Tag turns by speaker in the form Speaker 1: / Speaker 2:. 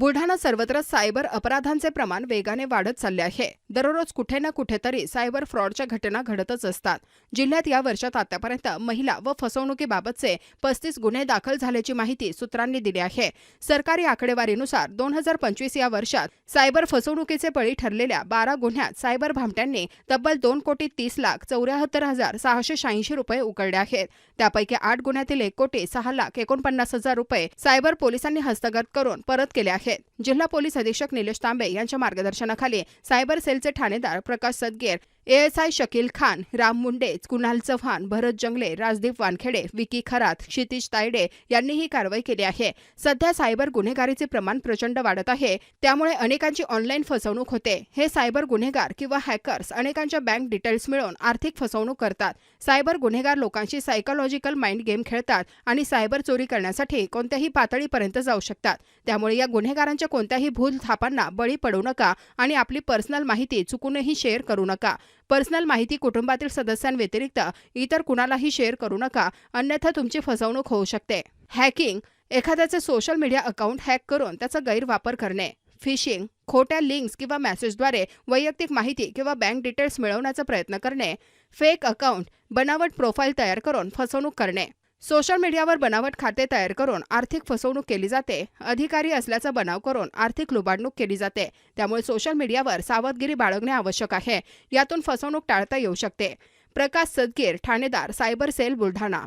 Speaker 1: बुलढाणा सर्वत्र सायबर अपराधांचे प्रमाण वेगाने वाढत चालले आहे. दररोज कुठे ना कुठेतरी सायबर फ्रॉडच्या घटना घडतच असतात. जिल्ह्यात या वर्षात आतापर्यंत महिला व फसवणुकीबाबतचे पस्तीस गुन्हे दाखल झाल्याची माहिती सूत्रांनी दिली आहे. सरकारी आकडेवारीनुसार दोन हजार पंचवीस या वर्षात सायबर फसवणुकीचे बळी ठरलेल्या बारा गुन्ह्यात सायबर भामट्यांनी तब्बल दोन कोटी तीस लाख चौऱ्याहत्तर हजार सहाशे शहाऐंशी रुपये उकळले आहेत. त्यापैकी आठ गुन्ह्यातील एक कोटी सहा लाख एकोणपन्नास हजार रुपये सायबर पोलिसांनी हस्तगत करून परत केले आहेत. आहेत जिल्हा पोलीस अधीक्षक निलेश तांबे यांच्या मार्गदर्शनाखाली सायबर सेलचे ठाणेदार प्रकाश सदगीर एएसआय शकील खान राम मुंडे कुणाल चव्हाण भरत जंगले राजदीप वानखेडे विकी खरात क्षितिज तायडे यांनी ही कारवाई केली आहे. सध्या सायबर गुन्हेगारीचे प्रमाण प्रचंड वाढत आहे. त्यामुळे अनेकांची ऑनलाईन फसवणूक होते. हे सायबर गुन्हेगार किंवा हॅकर्स अनेकांच्या बँक डिटेल्स मिळवून आर्थिक फसवणूक करतात. सायबर गुन्हेगार लोकांशी सायकोलॉजिकल माइंड गेम खेळतात आणि सायबर चोरी करण्यासाठी कोणत्याही पातळीपर्यंत जाऊ शकतात. त्यामुळे या गुन्हेगारांच्या कोणत्याही भूल थापांना बळी पडू नका आणि आपली पर्सनल माहिती चुकूनही शेअर करू नका. पर्सनल माहिती कुटुंबातील सदस्यांव्यतिरिक्त इतर कुणालाही शेअर करू नका अन्यथा तुमची फसवणूक होऊ शकते. हॅकिंग एखाद्याचे सोशल मीडिया अकाउंट हॅक करून त्याचा गैरवापर करणे. फिशिंग खोट्या लिंक्स किंवा मेसेजद्वारे वैयक्तिक माहिती किंवा बँक डिटेल्स मिळवण्याचा प्रयत्न करणे. फेक अकाउंट बनावट प्रोफाईल तयार करून फसवणूक करणे. सोशल मीडियावर बनावट खाते तयार करून आर्थिक फसवणूक केली जाते. अधिकारी असल्याचा बनाव करून आर्थिक लुबाडणूक केली जाते. त्यामुळे सोशल मीडियावर सावधगिरी बाळगणे आवश्यक आहे. यातून फसवणूक टाळता येऊ शकते. प्रकाश सदगीर ठाणेदार सायबर सेल बुलढाणा.